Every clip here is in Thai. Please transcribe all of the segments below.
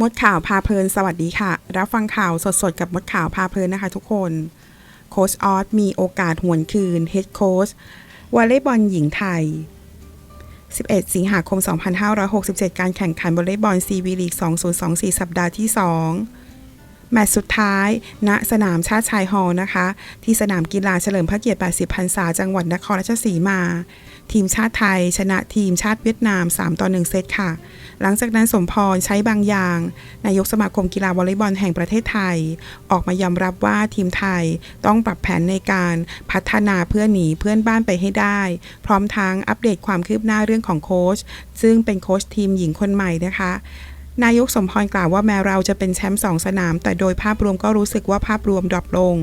มดข่าวพาเพลินสวัสดีค่ะ รับฟังข่าวสดๆ กับมดข่าวพาเพลินนะคะทุกคน โค้ชออสมีโอกาสหวนคืนเฮดโค้ชวอลเลย์บอลหญิงไทย 11 สิงหาคม 2567 การแข่งขันวอลเลย์บอลซีวีลีก 2024 สัปดาห์ที่ 2 แมตช์สุดท้าย ณสนามชาติชายฮอล์นะคะ ที่สนามกีฬาเฉลิมพระเกียรติ 80 พรรษา จังหวัดนครราชสีมา ทีมชาติไทย ชนะทีมชาติเวียดนาม 3 ต่อ 1 เซตค่ะ หลังจากนั้นสมพรใช้บางอย่าง นายกสมาคมกีฬาวอลเลย์บอลแห่งประเทศไทย ออกมายอมรับว่าทีมไทยต้องปรับแผนในการพัฒนาเพื่อหนีเพื่อนบ้านไปให้ได้ พร้อมทั้งอัปเดตความคืบหน้าเรื่องของโค้ชซึ่งเป็นโค้ชทีมหญิงคนใหม่นะคะ นายกสมพรกล่าวว่าแม้เราจะเป็นแชมป์สองสนาม แต่โดยภาพรวมก็รู้สึกว่าภาพรวมดรอปลง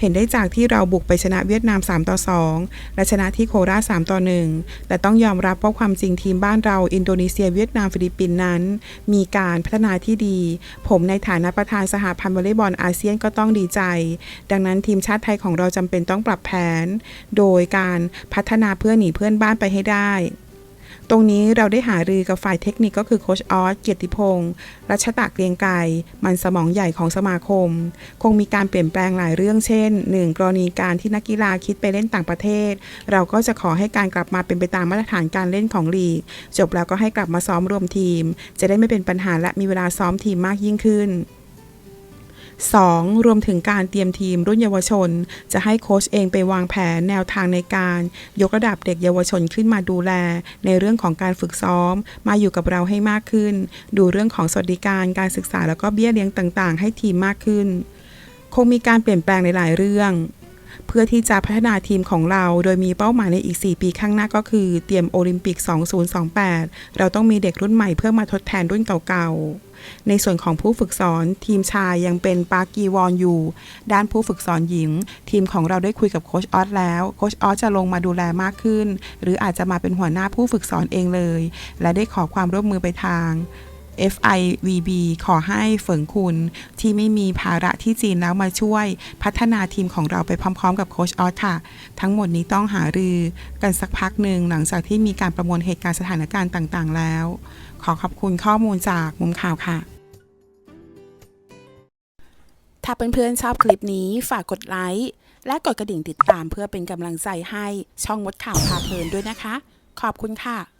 เห็นได้จากที่เราบุกไปชนะเวียดนาม 3 ต่อ 2 และชนะที่โคราช 3 ต่อ 1 แต่ต้องยอมรับว่าความจริงทีมบ้านเราอินโดนีเซียเวียดนามฟิลิปปินส์นั้น มีการพัฒนาที่ดี ผมในฐานะประธานสหพันธ์วอลเลย์บอลอาเซียนก็ต้องดีใจ ดังนั้นทีมชาติไทยของเราจำเป็นต้องปรับแผน โดยการพัฒนาเพื่อหนีเพื่อนบ้านไปให้ได้ ตรงนี้เราได้หารือกับฝ่ายเทคนิคก็คือโคชออสเกียรติพงศ์รัชตะเกรียงไกรมันสมองใหญ่ของสมาคม คงมีการเปลี่ยนแปลงหลายเรื่องเช่น 1. กรณีการที่นักกีฬาคิดไปเล่นต่างประเทศ เราก็จะขอให้การกลับมาเป็นไปตามมาตรฐานการเล่นของลีก จบแล้วก็ให้กลับมาซ้อมรวมทีม จะได้ไม่เป็นปัญหาและมีเวลาซ้อมทีมมากยิ่งขึ้น 2. รวมถึงการเตรียมทีมรุ่นเยาวชน จะให้โค้ชเองไปวางแผนแนวทางในการยกระดับเด็กเยาวชนขึ้นมาดูแล ในเรื่องของการฝึกซ้อม มาอยู่กับเราให้มากขึ้น ดูเรื่องของสวัสดิการการศึกษาแล้วก็เบี้ยเลี้ยงต่างๆ ให้ทีมมากขึ้น คงมีการเปลี่ยนแปลงในหลายเรื่อง เพื่อที่จะพัฒนาทีมของเรา โดยมีเป้าหมายในอีก 4 ปีข้างหน้าก็คือ เตรียมโอลิมปิก 2028 เราต้องมีเด็กรุ่นใหม่เพื่อมาทดแทนรุ่นเก่าๆ ในส่วนของผู้ฝึกสอน ทีมชายยังเป็นปาร์กีวอนอยู่ ด้านผู้ฝึกสอนหญิง ทีมของเราได้คุยกับโคชออสแล้ว โคชออสจะลงมาดูแลมากขึ้น หรืออาจจะมาเป็นหัวหน้าผู้ฝึกสอนเองเลย และได้ขอความร่วมมือไปทาง FIVB ขอให้เฟิงคุณที่ไม่มีภาระที่จีนแล้วมาช่วยพัฒนาทีมของเราไปพร้อมๆ กับโคชออสค่ะ ทั้งหมดนี้ต้องหารือกันสักพักหนึ่งหลังจากที่มีการประมวลเหตุการณ์สถานการณ์ต่างๆ แล้ว ขอขอบคุณข้อมูลจากมุมข่าวค่ะ ถ้าเพื่อนๆชอบคลิปนี้ฝากกดไลค์และกดกระดิ่งติดตามเพื่อเป็นกำลังใจให้ช่องมดข่าวพาเพลินด้วยนะคะ ขอบคุณค่ะ